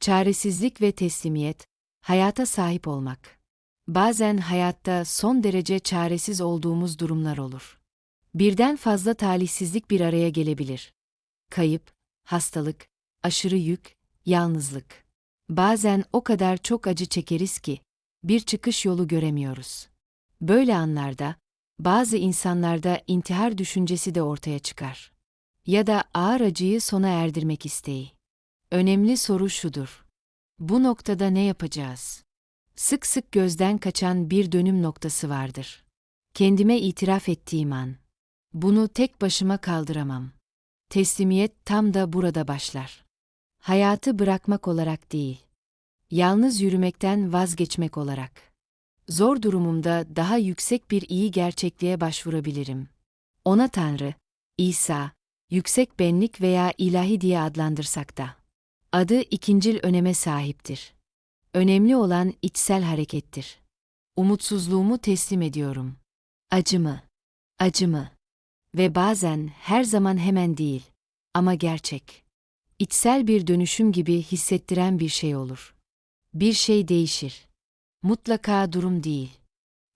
Çaresizlik ve teslimiyet, hayata sahip olmak. Bazen hayatta son derece çaresiz olduğumuz durumlar olur. Birden fazla talihsizlik bir araya gelebilir. Kayıp, hastalık, aşırı yük, yalnızlık. Bazen o kadar çok acı çekeriz ki bir çıkış yolu göremiyoruz. Böyle anlarda bazı insanlarda intihar düşüncesi de ortaya çıkar. Ya da ağır acıyı sona erdirmek isteği. Önemli soru şudur. Bu noktada ne yapacağız? Sık sık gözden kaçan bir dönüm noktası vardır. Kendime itiraf ettiğim an. Bunu tek başıma kaldıramam. Teslimiyet tam da burada başlar. Hayatı bırakmak olarak değil. Yalnız yürümekten vazgeçmek olarak. Zor durumumda daha yüksek bir iyi gerçekliğe başvurabilirim. Ona Tanrı, İsa, yüksek benlik veya ilahi diye adlandırsak da. Adı ikincil öneme sahiptir. Önemli olan içsel harekettir. Umutsuzluğumu teslim ediyorum. Acımı, acımı ve bazen her zaman hemen değil ama gerçek. İçsel bir dönüşüm gibi hissettiren bir şey olur. Bir şey değişir. Mutlaka durum değil.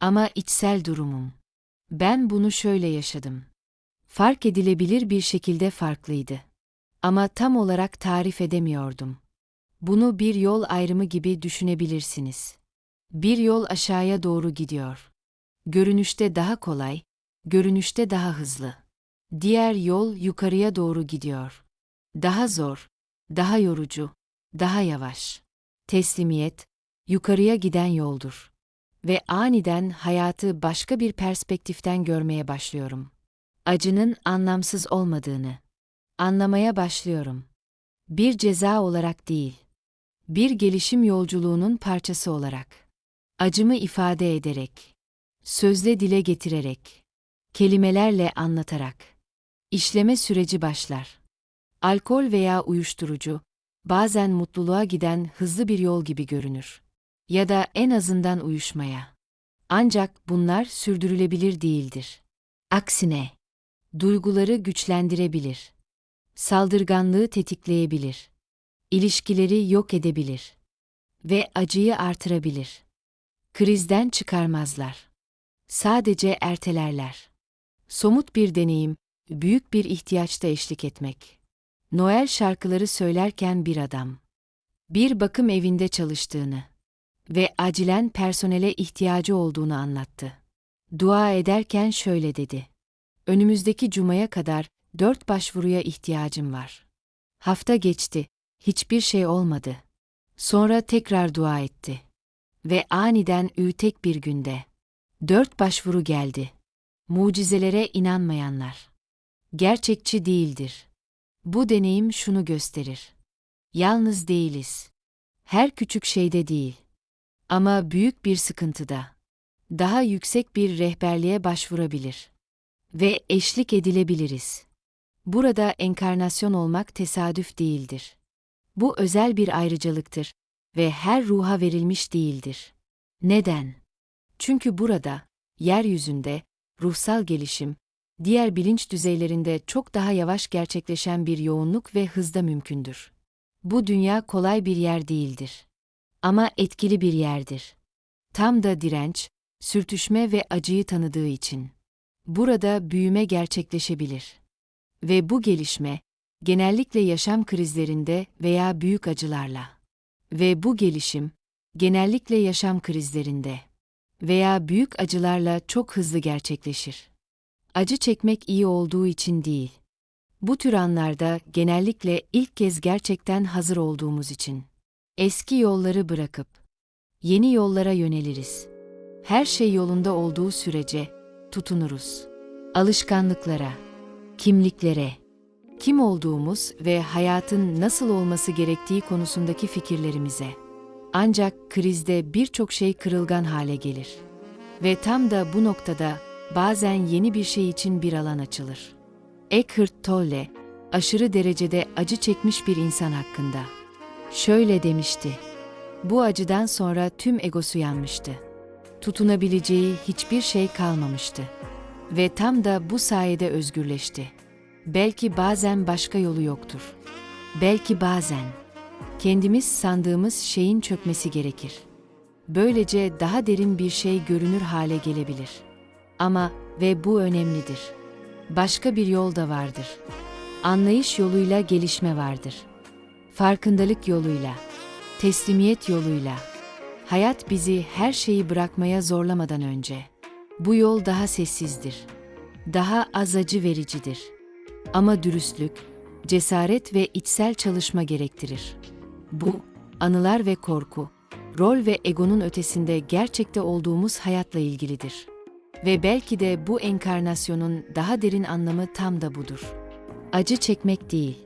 Ama içsel durumum. Ben bunu şöyle yaşadım. Fark edilebilir bir şekilde farklıydı. Ama tam olarak tarif edemiyordum. Bunu bir yol ayrımı gibi düşünebilirsiniz. Bir yol aşağıya doğru gidiyor. Görünüşte daha kolay, görünüşte daha hızlı. Diğer yol yukarıya doğru gidiyor. Daha zor, daha yorucu, daha yavaş. Teslimiyet, yukarıya giden yoldur. Ve aniden hayatı başka bir perspektiften görmeye başlıyorum. Acının anlamsız olmadığını anlamaya başlıyorum. Bir ceza olarak değil, bir gelişim yolculuğunun parçası olarak. Acımı ifade ederek, sözle dile getirerek, kelimelerle anlatarak. İşleme süreci başlar. Alkol veya uyuşturucu, bazen mutluluğa giden hızlı bir yol gibi görünür. Ya da en azından uyuşmaya. Ancak bunlar sürdürülebilir değildir. Aksine, duyguları güçlendirebilir. Saldırganlığı tetikleyebilir. İlişkileri yok edebilir. Ve acıyı artırabilir. Krizden çıkarmazlar. Sadece ertelerler. Somut bir deneyim, büyük bir ihtiyaçta eşlik etmek. Noel şarkıları söylerken bir adam. Bir bakım evinde çalıştığını ve acilen personele ihtiyacı olduğunu anlattı. Dua ederken şöyle dedi. Önümüzdeki cumaya kadar dört başvuruya ihtiyacım var. Hafta geçti, hiçbir şey olmadı. Sonra tekrar dua etti. Ve aniden tek bir günde. Dört başvuru geldi. Mucizelere inanmayanlar. Gerçekçi değildir. Bu deneyim şunu gösterir. Yalnız değiliz. Her küçük şeyde değil. Ama büyük bir sıkıntıda. Daha yüksek bir rehberliğe başvurabilir. Ve eşlik edilebiliriz. Burada enkarnasyon olmak tesadüf değildir. Bu özel bir ayrıcalıktır ve her ruha verilmiş değildir. Neden? Çünkü burada, yeryüzünde, ruhsal gelişim, diğer bilinç düzeylerinde çok daha yavaş gerçekleşen bir yoğunluk ve hızda mümkündür. Bu dünya kolay bir yer değildir. Ama etkili bir yerdir. Tam da direnç, sürtüşme ve acıyı tanıdığı için. Burada büyüme gerçekleşebilir. Ve bu gelişme, genellikle yaşam krizlerinde veya büyük acılarla. Ve bu gelişim, genellikle yaşam krizlerinde veya büyük acılarla çok hızlı gerçekleşir. Acı çekmek iyi olduğu için değil. Bu tür anlarda genellikle ilk kez gerçekten hazır olduğumuz için. Eski yolları bırakıp yeni yollara yöneliriz. Her şey yolunda olduğu sürece tutunuruz. Alışkanlıklara, kimliklere, kim olduğumuz ve hayatın nasıl olması gerektiği konusundaki fikirlerimize. Ancak krizde birçok şey kırılgan hale gelir. Ve tam da bu noktada bazen yeni bir şey için bir alan açılır. Eckhart Tolle, aşırı derecede acı çekmiş bir insan hakkında. Şöyle demişti. Bu acıdan sonra tüm egosu yanmıştı. Tutunabileceği hiçbir şey kalmamıştı. Ve tam da bu sayede özgürleşti. Belki bazen başka yolu yoktur. Belki bazen kendimiz sandığımız şeyin çökmesi gerekir. Böylece daha derin bir şey görünür hale gelebilir. Ama ve bu önemlidir. Başka bir yol da vardır. Anlayış yoluyla gelişme vardır. Farkındalık yoluyla, teslimiyet yoluyla. Hayat bizi her şeyi bırakmaya zorlamadan önce. Bu yol daha sessizdir. Daha az acı vericidir. Ama dürüstlük, cesaret ve içsel çalışma gerektirir. Bu, anılar ve korku, rol ve egonun ötesinde gerçekte olduğumuz hayatla ilgilidir. Ve belki de bu enkarnasyonun daha derin anlamı tam da budur. Acı çekmek değil,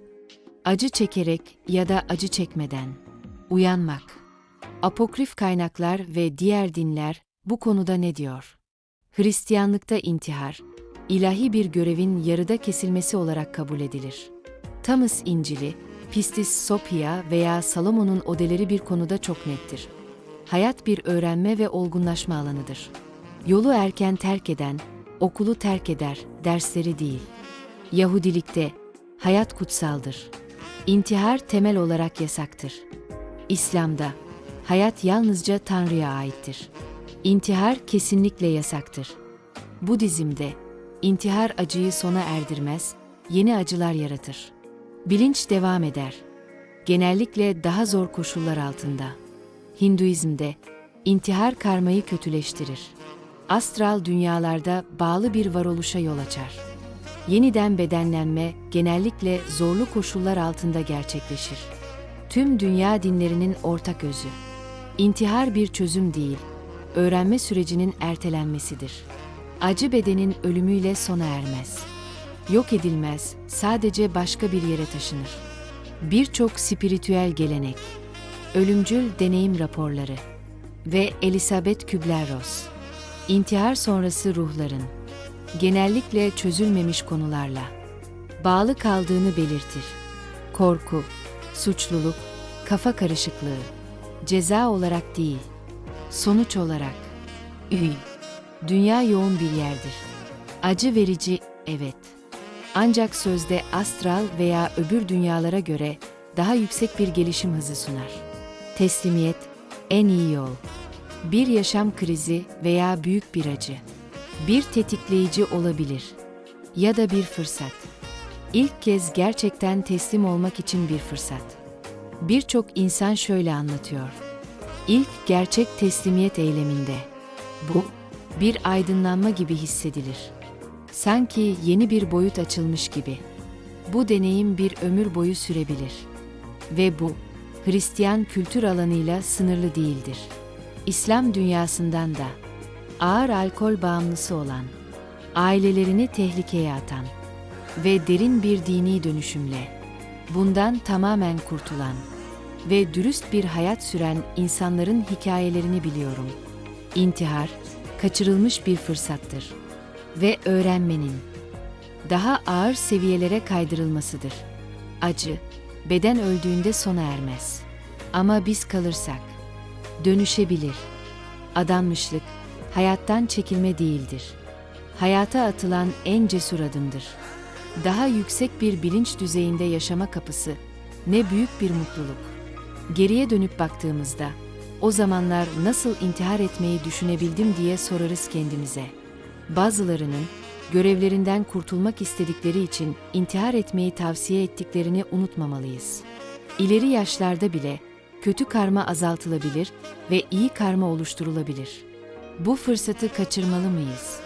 acı çekerek ya da acı çekmeden uyanmak. Apokrif kaynaklar ve diğer dinler bu konuda ne diyor? Hristiyanlıkta intihar, ilahi bir görevin yarıda kesilmesi olarak kabul edilir. Thomas İncil'i, Pistis Sophia veya Salomon'un odeleri bir konuda çok nettir. Hayat bir öğrenme ve olgunlaşma alanıdır. Yolu erken terk eden, okulu terk eder, dersleri değil. Yahudilikte, hayat kutsaldır. İntihar temel olarak yasaktır. İslam'da, hayat yalnızca Tanrı'ya aittir. İntihar kesinlikle yasaktır. Budizm'de, intihar acıyı sona erdirmez, yeni acılar yaratır. Bilinç devam eder. Genellikle daha zor koşullar altında. Hinduizm'de, intihar karmayı kötüleştirir. Astral dünyalarda bağlı bir varoluşa yol açar. Yeniden bedenlenme genellikle zorlu koşullar altında gerçekleşir. Tüm dünya dinlerinin ortak özü. İntihar bir çözüm değil, öğrenme sürecinin ertelenmesidir. Acı bedenin ölümüyle sona ermez. Yok edilmez, sadece başka bir yere taşınır. Birçok spiritüel gelenek, ölümcül deneyim raporları ve Elizabeth Kübler-Ross, intihar sonrası ruhların, genellikle çözülmemiş konularla bağlı kaldığını belirtir. Korku, suçluluk, kafa karışıklığı, ceza olarak değil, sonuç olarak. Üy, dünya yoğun bir yerdir. Acı verici, evet. Ancak sözde astral veya öbür dünyalara göre daha yüksek bir gelişim hızı sunar. Teslimiyet, en iyi yol. Bir yaşam krizi veya büyük bir acı. Bir tetikleyici olabilir. Ya da bir fırsat. İlk kez gerçekten teslim olmak için bir fırsat. Birçok insan şöyle anlatıyor. İlk gerçek teslimiyet eyleminde. Bu, bir aydınlanma gibi hissedilir. Sanki yeni bir boyut açılmış gibi. Bu deneyim bir ömür boyu sürebilir. Ve bu, Hristiyan kültür alanıyla sınırlı değildir. İslam dünyasından da ağır alkol bağımlısı olan, ailelerini tehlikeye atan ve derin bir dini dönüşümle bundan tamamen kurtulan ve dürüst bir hayat süren insanların hikayelerini biliyorum. İntihar, kaçırılmış bir fırsattır ve öğrenmenin daha ağır seviyelere kaydırılmasıdır. Acı, beden öldüğünde sona ermez. Ama biz kalırsak, dönüşebilir. Adanmışlık, hayattan çekilme değildir. Hayata atılan en cesur adımdır. Daha yüksek bir bilinç düzeyinde yaşama kapısı, ne büyük bir mutluluk. Geriye dönüp baktığımızda, o zamanlar nasıl intihar etmeyi düşünebildim diye sorarız kendimize. Bazılarının görevlerinden kurtulmak istedikleri için intihar etmeyi tavsiye ettiklerini unutmamalıyız. İleri yaşlarda bile kötü karma azaltılabilir ve iyi karma oluşturulabilir. Bu fırsatı kaçırmalı mıyız?